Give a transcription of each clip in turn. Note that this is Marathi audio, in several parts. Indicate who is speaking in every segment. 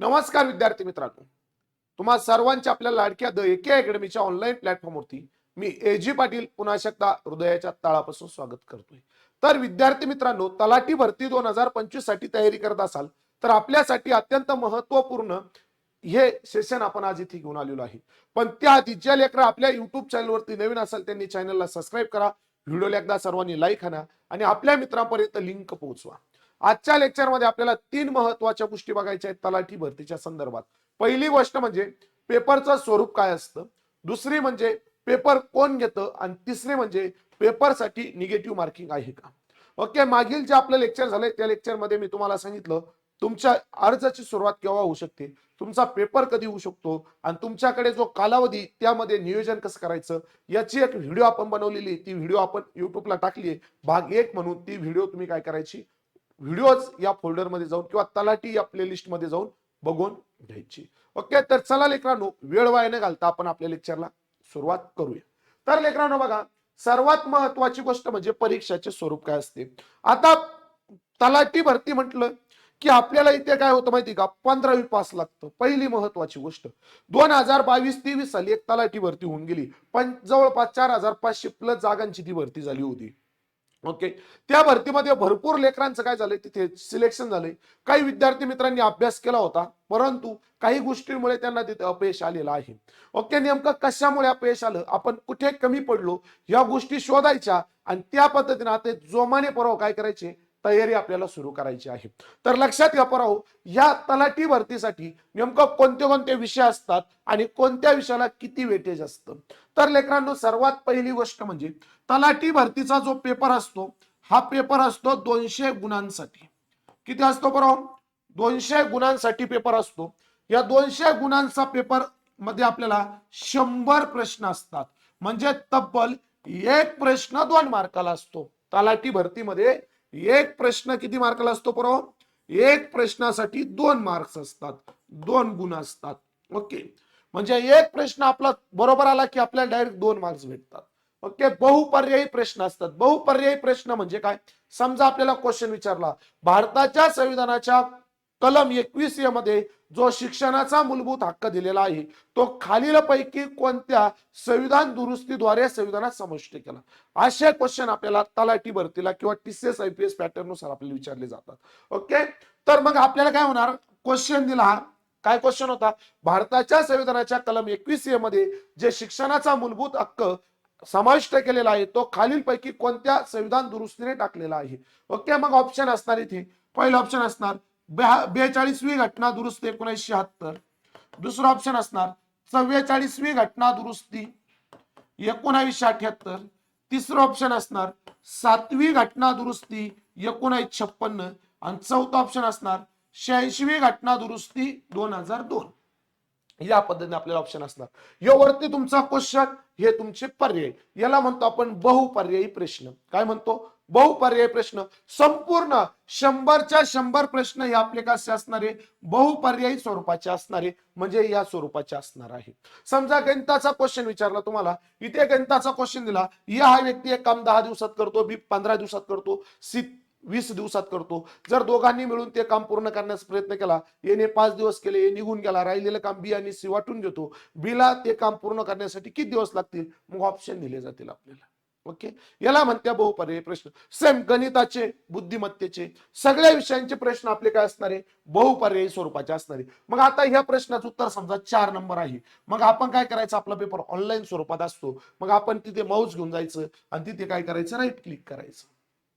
Speaker 1: नमस्कार विद्यार्थी मित्रांनो. तुम्हा सर्वांच्या आपल्या लाडक्या द एके अकॅडमीच्या ऑनलाईन प्लॅटफॉर्मवरती मी ए जी पाटील पुन्हा शकता हृदयाच्या तळापासून स्वागत करतोय. तर विद्यार्थी मित्रांनो तलाठी भरती दोन हजार पंचवीससाठी तयारी करत असाल तर आपल्यासाठी अत्यंत महत्त्वपूर्ण हे सेशन आपण आज इथे घेऊन आलेलो आहे. पण त्याआधी ज्या लेकरं आपल्या युट्यूब चॅनलवरती नवीन असाल त्यांनी चॅनलला सबस्क्राईब करा व्हिडिओला एकदा सर्वांनी लाईक आणा आणि आपल्या मित्रांपर्यंत लिंक पोहोचवा. आजच्या लेक्चरमध्ये आपल्याला तीन महत्त्वाच्या गोष्टी बघायच्या आहेत तलाठी भरतीच्या संदर्भात. पहिली गोष्ट म्हणजे पेपरचं स्वरूप काय असतं? दुसरी म्हणजे पेपर कोण घेतं? आणि तिसरे म्हणजे पेपरसाठी निगेटिव्ह मार्किंग आहे का? ओके मागील जे आपलं लेक्चर झालंय त्या लेक्चरमध्ये मी तुम्हाला सांगितलं तुमच्या अर्जाची सुरुवात केव्हा होऊ शकते? तुमचा पेपर कधी होऊ शकतो? आणि तुमच्याकडे जो कालावधी त्यामध्ये नियोजन कसं करायचं? याची एक व्हिडिओ आपण बनवलेली ती व्हिडिओ आपण युट्यूबला टाकली आहे. भाग एक म्हणून ती व्हिडिओ तुम्ही काय करायची? व्हिडिओज या फोल्डरमध्ये जाऊन किंवा तलाठी या प्लेलिस्टमध्ये जाऊन बघून घ्यायची. ओके? तर चला लेकरांनो वेळ वाया न घालता आपण आपल्या लेक्चरला. सुरुवात करूया. तर लेकरांनो बघा सर्वात महत्वाची गोष्ट म्हणजे परीक्षाचे स्वरूप काय असते? आता तलाठी भरती म्हटलं की आपल्याला इथे काय होतं माहिती का? पंधरावी पास लागतं. पहिली महत्वाची गोष्ट. दोन हजार बावीस तेवीस साली एक तलाठी भरती होऊन गेली. पण जवळपास चार हजार पाचशे प्लस जागांची ती भरती झाली होती. ओके? त्या भरतीमध्ये भरपूर लेकरांचं काय झालंय? तिथे सिलेक्शन झालंय. काही विद्यार्थी मित्रांनी अभ्यास केला होता परंतु काही गोष्टींमुळे त्यांना तिथे अपयश आलेलं आहे. ओके नेमकं कशामुळे अपयश आलं? आपण कुठे कमी पडलो? या गोष्टी शोधायच्या आणि त्या पद्धतीने आता जोमाने परवा काय करायचे? तयारी आपल्याला सुरू करायची आहे. तर लक्षात घ्या पराहो या तलाठी भरतीसाठी नेमकं कोणते कोणते विषय असतात आणि कोणत्या विषयाला किती वेटेज असतं? तर लेकरांनो सर्वात पहिली गोष्ट म्हणजे तलाठी भरतीचा जो पेपर असतो हा पेपर असतो दोनशे गुणांसाठी. किती असतो बरोबर दोनशे गुणांसाठी पेपर असतो. या दोनशे गुणांचा पेपरमध्ये आपल्याला शंभर प्रश्न असतात. म्हणजे तब्बल एक प्रश्न दोन मार्काला असतो. तलाठी भरतीमध्ये एक प्रश्न किती मार्काला असतो बरोबर एक प्रश्नासाठी दोन मार्क्स असतात. दोन गुण असतात. ओके? म्हणजे एक प्रश्न आपला बरोबर आला की आपल्याला डायरेक्ट दोन मार्क्स भेटतात. ओके? बहुपर्यायी प्रश्न असतात. बहुपर्यायी प्रश्न म्हणजे काय? समजा आपल्याला क्वेश्चन विचारला. भारताच्या संविधानाच्या कलम एकवीसमध्ये जो शिक्षणाचा मूलभूत हक्क दिलेला आहे तो खालीलपैकी कोणत्या संविधान दुरुस्तीद्वारे संविधानात समाविष्ट केला? असे क्वेश्चन आपल्याला तलाठी भरतीला किंवा टीसीएस आयपीएस पॅटर्ननुसार आपल्याला विचारले जातात. ओके तर मग आपल्याला काय होणार? क्वेश्चन दिला. हा काय क्वेश्चन होता? भारताच्या संविधानाच्या कलम एकवीस ए मध्ये जे शिक्षणाचा मूलभूत हक्क समाविष्ट केलेला आहे तो खालीलपैकी कोणत्या संविधान दुरुस्तीने टाकलेला आहे? ओके मग ऑप्शन असणार इथे. पहिलं ऑप्शन असणार. बेचाळीसवी घटना दुरुस्ती एकोणीसशे शहात्तर दुसरं ऑप्शन असणार. चव्वेचाळीसवी घटना दुरुस्ती एकोणावीसशे अठ्याहत्तर. तिसरं ऑप्शन असणार. सातवी घटना दुरुस्ती एकोणावीस छप्पन्न. आणि चौथं ऑप्शन असणार. शहाऐंशीवी घटना दुरुस्ती दोन हजार दोन. या पद्धतीने आपल्याला ऑप्शन असणार. यावरती तुमचा क्वेश्चन हे तुमचे पर्याय. याला म्हणतो आपण बहुपर्यायी प्रश्न. काय म्हणतो? बहुपर्याय प्रश्न. संपूर्ण शंभरच्या शंभर प्रश्न हे आपले कसे असणारे बहुपर्यायी स्वरूपाचे असणारे म्हणजे या स्वरूपाचे असणार आहे. समजा गणिताचा क्वेश्चन विचारला तुम्हाला. इथे गणिताचा क्वेश्चन दिला. या हा व्यक्ती एक काम दहा दिवसात करतो बी पंधरा दिवसात करतो सी वीस दिवसात करतो. जर दोघांनी मिळून ते काम पूर्ण करण्याचा प्रयत्न केला याने पाच दिवस केले निघून गेला राहिलेलं काम बी आणि सी वाटून घेतो. बीला ते काम पूर्ण करण्यासाठी किती दिवस लागतील? मग ऑप्शन दिले जातील आपल्याला. ओके? याला म्हणत्या बहुपर्यायी प्रश्न. सेम गणिताचे बुद्धिमत्तेचे सगळ्या विषयांचे प्रश्न आपले काय असणारे? बहुपर्यायी स्वरूपाचे असणारे. मग आता ह्या प्रश्नाचं उत्तर समजा चार नंबर आहे. मग आपण काय करायचं? आपला पेपर ऑनलाईन स्वरूपात असतो. मग आपण तिथे माऊस घेऊन जायचं आणि तिथे काय करायचं? राईट क्लिक करायचं.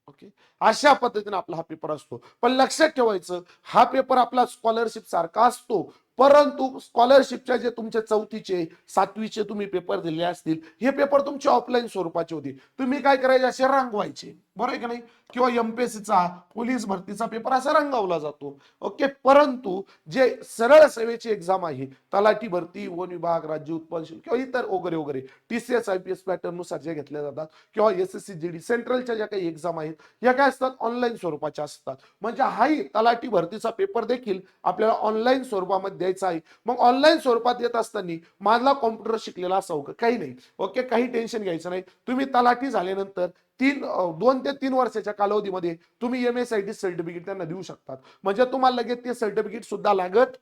Speaker 1: ओके? अशा पद्धतीने आपला हा पेपर असतो. पण लक्षात ठेवायचं हा पेपर आपला स्कॉलरशिप सारखा असतो. परंतु स्कॉलरशिपच्या जे तुमचे चौथीचे सातवीचे तुम्ही पेपर दिले असतील हे पेपर तुमचे ऑफलाईन स्वरूपाचे होते. तुम्ही काय करायचे? असे रांगवायचे. बरं आहे की नाही? किंवा एमपीएससीचा पोलीस भरतीचा पेपर असा रंगवला जातो. ओके परंतु जे सरळ सेवेची एक्झाम आहे तलाठी भरती वन विभाग राज्य उत्पन्न शुल्क किंवा इतर वगैरे वगैरे टी टीसीएस आयपीएस पॅटर्ननुसार जे घेतल्या जातात किंवा S S C G D सेंट्रलच्या ज्या काही एक्झाम आहेत या काय असतात? ऑनलाईन स्वरूपाच्या असतात. म्हणजे हाही तलाठी भरतीचा पेपर देखील आपल्याला ऑनलाईन स्वरूपामध्ये द्यायचा आहे. मग ऑनलाईन स्वरूपात येत असताना माझा कॉम्प्युटर शिकलेला असावं काही नाही. ओके काही टेन्शन घ्यायचं नाही. तुम्ही तलाठी झाल्यानंतर तीन दोन ते तीन वर्षाच्या कालावधीमध्ये तुम्ही M S I T certificate त्यांना देऊ शकतात. म्हणजे तुम्हाला लगेच ते सर्टिफिकेट सुद्धा लागत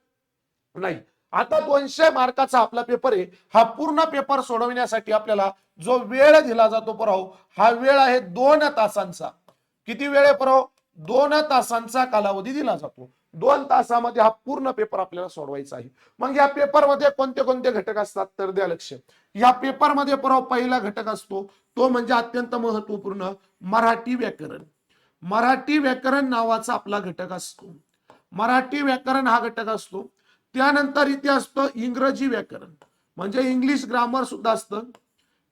Speaker 1: नाही. आता दोनशे मार्काचा आपला पेपर आहे. हा पूर्ण पेपर सोडवण्यासाठी आपल्याला जो वेळ दिला जातो पराव हा वेळ आहे दोन तासांचा. किती वेळ आहे पराव? दोन तासांचा कालावधी दिला जातो. दोन तासामध्ये हा पूर्ण पेपर आपल्याला सोडवायचा आहे. मग या पेपरमध्ये कोणते कोणते घटक असतात? तर द्या लक्ष. या पेपरमध्ये परवा पहिला घटक असतो तो म्हणजे अत्यंत महत्त्वपूर्ण मराठी व्याकरण. मराठी व्याकरण नावाचा आपला घटक असतो. मराठी व्याकरण हा घटक असतो. त्यानंतर इथे असतं इंग्रजी व्याकरण. म्हणजे इंग्लिश ग्रामर सुद्धा असतं.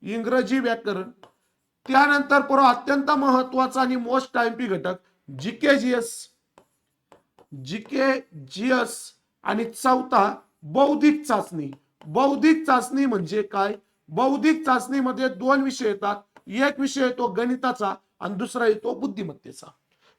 Speaker 1: इंग्रजी व्याकरण. त्यानंतर परवा अत्यंत महत्त्वाचा आणि मोस्ट टाइम्पी घटक G K G S. GK GS आणि चौथा बौद्धिक चाचणी. बौद्धिक चाचणी म्हणजे काय? बौद्धिक चाचणीमध्ये दोन विषय येतात. एक विषय येतो गणिताचा आणि दुसरा येतो बुद्धिमत्तेचा.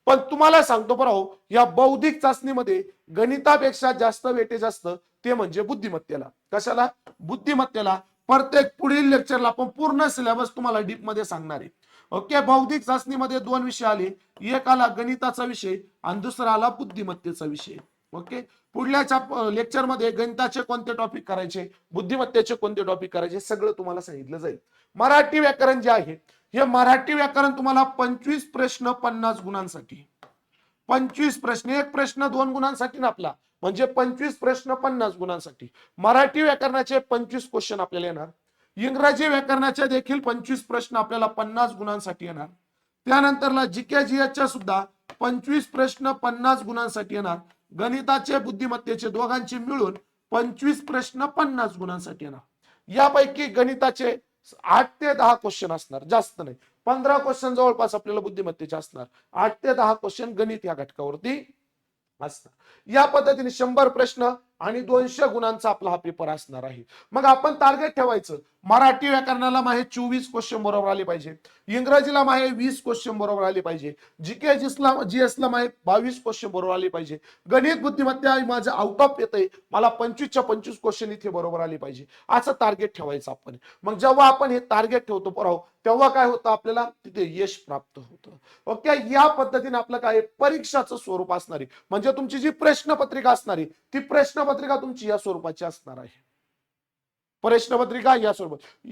Speaker 1: पण तुम्हाला सांगतो बराव हो, या बौद्धिक चाचणीमध्ये गणितापेक्षा जास्त वेटेज असतं ते म्हणजे बुद्धिमत्तेला. कशाला? बुद्धिमत्तेला प्रत्येक पुढील लेक्चरला आपण पूर्ण सिलेबस तुम्हाला डीपमध्ये सांगणार आहे. ओके बौद्धिक चाचणीमध्ये दोन विषय आले. एक आला गणिताचा विषय आणि दुसरा आला बुद्धिमत्तेचा विषय. ओके पुढल्या लेक्चरमध्ये गणिताचे कोणते टॉपिक करायचे बुद्धिमत्तेचे कोणते टॉपिक करायचे सगळं तुम्हाला सांगितलं जाईल. मराठी व्याकरण जे आहे हे मराठी व्याकरण तुम्हाला पंचवीस प्रश्न पन्नास गुणांसाठी. पंचवीस प्रश्न एक प्रश्न दोन गुणांसाठी ना आपला. म्हणजे पंचवीस प्रश्न पन्नास गुणांसाठी. मराठी व्याकरणाचे पंचवीस क्वेश्चन आपल्याला येणार. इंग्रजी व्याकरणाचे देखील पंचवीस प्रश्न आपल्याला पन्नास गुणांसाठी येणार. त्यानंतरला जीके जीएसच्या सुद्धा पंचवीस प्रश्न पन्नास गुणांसाठी येणार. गणिताचे बुद्धिमत्तेचे दोघांचे मिळून पंचवीस प्रश्न पन्नास गुणांसाठी येणार. यापैकी गणिताचे आठ ते दहा क्वेश्चन असणार. जास्त नाही. पंधरा क्वेश्चन जवळपास आपल्याला बुद्धिमत्तेचे असणार. आठ ते दहा क्वेश्चन गणित या घटकावरती असणार. या पद्धतीने शंभर प्रश्न आणि दोनशे गुणांचा आपला हा पेपर असणार आहे. मग आपण टार्गेट ठेवायचं. मराठी व्याकरणाला माहे चोवीस क्वेश्चन बरोबर आले पाहिजे. इंग्रजीला माहे वीस क्वेश्चन बरोबर आले पाहिजे. जी जीके जीसला जीएसला माहे बावीस क्वेश्चन बरोबर आले पाहिजे. गणित बुद्धिमत्ता माझं आउट ऑफ येतंय. मला पंचवीसच्या पंचवीस क्वेश्चन इथे बरोबर आले पाहिजे. असं टार्गेट ठेवायचं आपण. मग जेव्हा आपण हे टार्गेट ठेवतो पराव तेव्हा काय होतं आपल्याला? तिथे यश प्राप्त होतं. ओके? या पद्धतीने आपलं काय? परीक्षाचं स्वरूप असणार आहे. म्हणजे तुमची जी प्रश्नपत्रिका असणारी ती प्रश्नपत्रिका तुमची या स्वरूपाची असणार आहे. प्रश्नपत्रिका या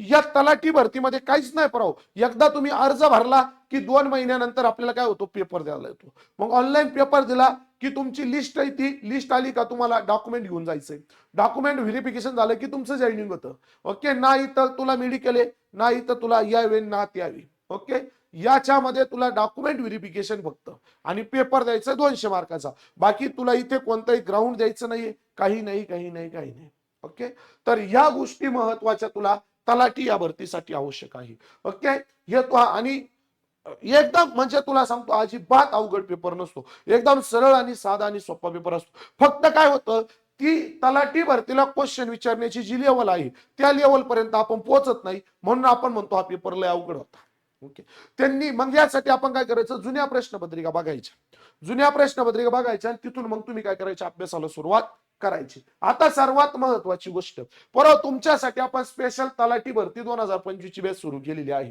Speaker 1: या तलाठी भरतीमध्ये काहीच नाही पराव. एकदा तुम्ही अर्ज भरला की दोन महिन्यानंतर आपल्याला काय होतो? पेपर द्यायला येतो. मग ऑनलाईन पेपर दिला की तुमची लिस्ट आहे ती लिस्ट आली का तुम्हाला डॉक्युमेंट घेऊन जायचंय. डॉक्युमेंट व्हेरिफिकेशन झालं की तुमचं जॉईनिंग होतं. ओके ना इथं तुला मेडिकल आहे ना इथं तुला यावे ना त्यावे. ओके याच्यामध्ये तुला डॉक्युमेंट व्हेरिफिकेशन फक्त. आणि पेपर द्यायचा दोनशे मार्काचा बाकी तुला इथे कोणताही ग्राउंड द्यायचं नाहीये. काही नाही काही नाही काही नाही. ओके? तर ह्या गोष्टी महत्त्वाच्या तुला तलाठी या भरतीसाठी आवश्यक आहे. ओके? हे आणि एकदम म्हणजे तुला सांगतो अजिबात अवघड पेपर नसतो. एकदम सरळ आणि साधा आणि सोपा पेपर असतो. फक्त काय होतं की तलाठी भरतीला क्वेश्चन विचारण्याची जी लेवल आहे त्या लेवल पर्यंत आपण पोहोचत नाही. म्हणून आपण म्हणतो हा पेपर लय अवघड होता. ओके? त्यांनी मग यासाठी आपण काय करायचं जुन्या प्रश्नपत्रिका बघायच्या. जुन्या प्रश्नपत्रिका बघायच्या आणि तिथून मग तुम्ही काय करायच्या अभ्यासाला सुरुवात. करायची. आता सर्वात महत्वाची गोष्ट परत तुमच्यासाठी आपण स्पेशल तलाठी भरती दोन हजार पंचवीस ची बॅच सुरू केलेली आहे.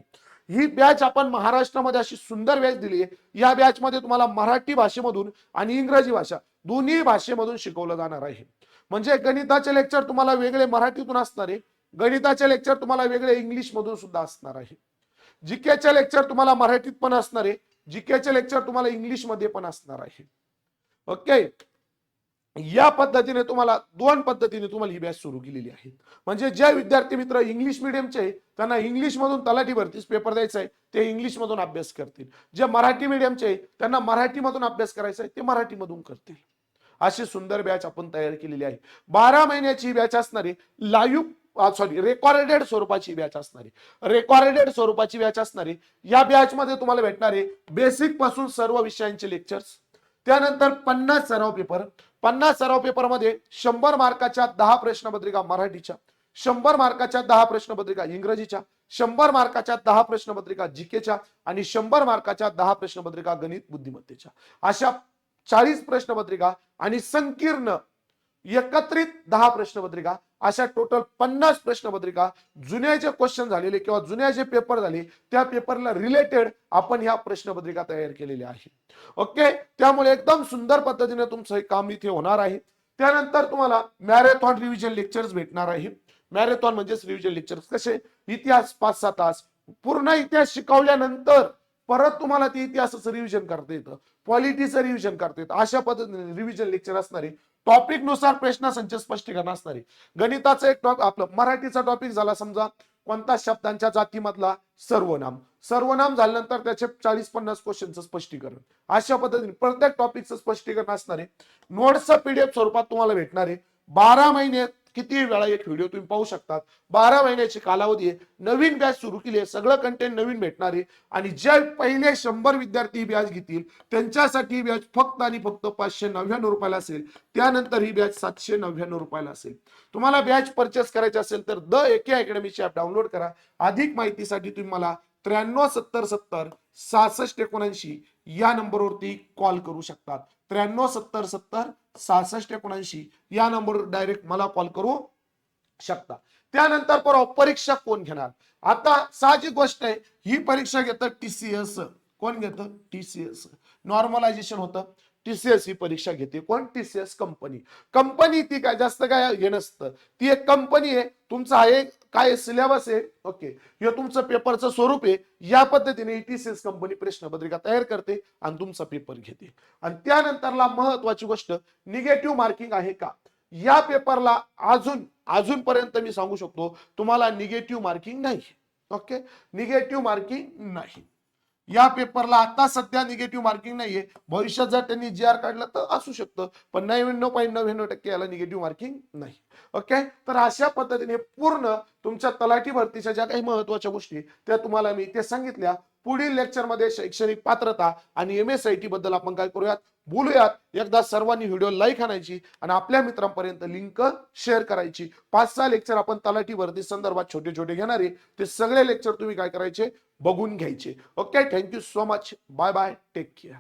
Speaker 1: ही बॅच आपण महाराष्ट्रामध्ये अशी सुंदर बॅच दिली आहे या बॅच मध्ये तुम्हाला मराठी भाषेमधून आणि इंग्रजी भाषा दोन्ही भाषेमधून शिकवलं जाणार आहे. म्हणजे गणिताचे लेक्चर तुम्हाला वेगळे मराठीतून असणार आहे गणिताचे लेक्चर तुम्हाला वेगळे इंग्लिश मधून सुद्धा असणार आहे. जीकेचे लेक्चर तुम्हाला मराठीत पण असणार आहे जीकेचे लेक्चर तुम्हाला इंग्लिशमध्ये पण असणार आहे. ओके या पद्धतीने तुम्हाला दोन पद्धतीने तुम्हाला ही बॅच सुरू केलेली आहे म्हणजे जे विद्यार्थी मित्र इंग्लिश मिडियमचे त्यांना इंग्लिश मधून तलाठी भरतीस पेपर द्यायचा आहे ते इंग्लिश मधून अभ्यास करतील. जे मराठी मिडियमचे त्यांना मराठीमधून अभ्यास करायचा आहे ते मराठीमधून करतील. अशी सुंदर बॅच आपण तयार केलेली आहे. बारा महिन्याची बॅच असणारी लाईव्ह सॉरी रेकॉर्डेड स्वरूपाची बॅच असणारी रेकॉर्डेड स्वरूपाची बॅच असणारी या बॅच मध्ये तुम्हाला भेटणारे बेसिकपासून सर्व विषयांचे लेक्चर्स त्यानंतर पन्नास सराव पेपर पन्नास सराव पेपरमध्ये शंभर मार्काच्या दहा प्रश्नपत्रिका मराठीच्या शंभर मार्काच्या दहा प्रश्नपत्रिका इंग्रजीच्या शंभर मार्काच्या दहा प्रश्नपत्रिका जीकेच्या आणि शंभर मार्काच्या दहा प्रश्नपत्रिका गणित बुद्धिमत्तेच्या. अशा चाळीस प्रश्नपत्रिका आणि संकीर्ण एकत्रित दहा प्रश्नपत्रिका अशा टोटल पन्नास प्रश्नपत्रिका जुन्या जे क्वेश्चन झालेले किंवा जुन्या जे पेपर झाले त्या पेपरला रिलेटेड आपण ह्या प्रश्नपत्रिका तयार केलेल्या आहे ओके त्यामुळे एकदम सुंदर पद्धतीने तुमचं हे काम इथे होणार आहे. त्यानंतर तुम्हाला मॅरेथॉन रिव्हिजन लेक्चर्स भेटणार आहे. मॅरेथॉन म्हणजेच रिव्हिजन लेक्चर्स कसे? इतिहास पाच सहा तास. पूर्ण इतिहास शिकवल्यानंतर परत तुम्हाला ते इतिहासाचं रिव्हिजन करता येतं. पॉलिटीचं रिव्हिजन करता येतं. अशा पद्धतीने रिव्हिजन लेक्चर असणारे टॉपिकनुसार प्रश्न संच स्पष्टीकरण असणारे गणिताचं एक टॉपिक आपलं मराठीचा टॉपिक झाला समजा कोणता शब्दांच्या जातीमधला सर्वनाम? सर्वनाम झाल्यानंतर त्याचे चाळीस पन्नास क्वेश्चनचं स्पष्टीकरण. अशा पद्धतीने प्रत्येक टॉपिकचं स्पष्टीकरण असणारे. नोट्सचं पीडीएफ स्वरूपात तुम्हाला भेटणार. आहे बारा महिने किती वेळा एक व्हिडिओ तुम्ही पाहू शकतात. बारा महिन्याची कालावधी आहे. नवीन बॅच सुरू केली आहे. सगळं कंटेंट नवीन भेटणार आहे. आणि जे पहिले शंभर विद्यार्थी ही बॅच घेतील त्यांच्यासाठी ही बॅच फक्त आणि फक्त पाचशे नव्याण्णव रुपयाला असेल. त्यानंतर ही बॅच सातशे नव्याण्णव रुपयाला असेल. तुम्हाला बॅच परचेस करायची असेल तर द एके अकॅडमीची ॲप डाउनलोड करा. अधिक माहितीसाठी तुम्ही मला त्र्याण्णव सत्तर सत्तर सहासष्ट एकोणऐंशी या नंबरवरती कॉल करू शकतात. त्र्याण्णव सत्तर सत्तर सहासष्ट एकोणऐंशी. या नंबरवर डायरेक्ट मला कॉल करू शकता. त्यानंतर परवा परीक्षा कोण घेणार? आता साहजिक गोष्ट आहे ही परीक्षा घेतं टीसीएस कोण घेतं? टीसीएस नॉर्मलायझेशन होतं. टीसीएस ही परीक्षा घेते. कोण? टीसीएस कंपनी कंपनी ती काय जास्त काय हे नसतं. ती एक कंपनी आहे. तुमचा हा एक काय सिलेबस आहे. ओके हे तुमचं पेपरचं स्वरूप आहे. या पद्धतीने टीसीएस कंपनी प्रश्नपत्रिका तयार करते आणि तुमचा पेपर घेते. आणि त्यानंतरला महत्वाची गोष्ट निगेटिव्ह मार्किंग आहे का? या पेपरला अजून अजूनपर्यंत मी सांगू शकतो तुम्हाला निगेटिव्ह मार्किंग नाही. ओके निगेटिव्ह मार्किंग नाही. या पेपरला आता सध्या निगेटिव्ह मार्किंग नाहीये. भविष्यात जर त्यांनी जी आर काढलं तर असू शकतं. पण नव्याण्णव पॉईंट नव्याण्णव टक्के याला निगेटिव्ह मार्किंग नाही. ओके तर अशा पद्धतीने पूर्ण तुमच्या तलाठी भरतीच्या ज्या काही महत्त्वाच्या गोष्टी त्या तुम्हाला मी इथे सांगितल्या. पुढील लेक्चरमध्ये शैक्षणिक पात्रता आणि एम एस आय टी बद्दल आपण काय करूयात? बोलूयात. एकदा सर्वांनी व्हिडिओ लाईक आणायची आणि आपल्या मित्रांपर्यंत लिंक शेअर करायची. पाच सहा लेक्चर आपण तलाठी भरती संदर्भात छोटे छोटे घेणार. आहे ते सगळे लेक्चर तुम्ही काय करायचे? बघून घ्यायचे. Okay thank you so much bye bye take care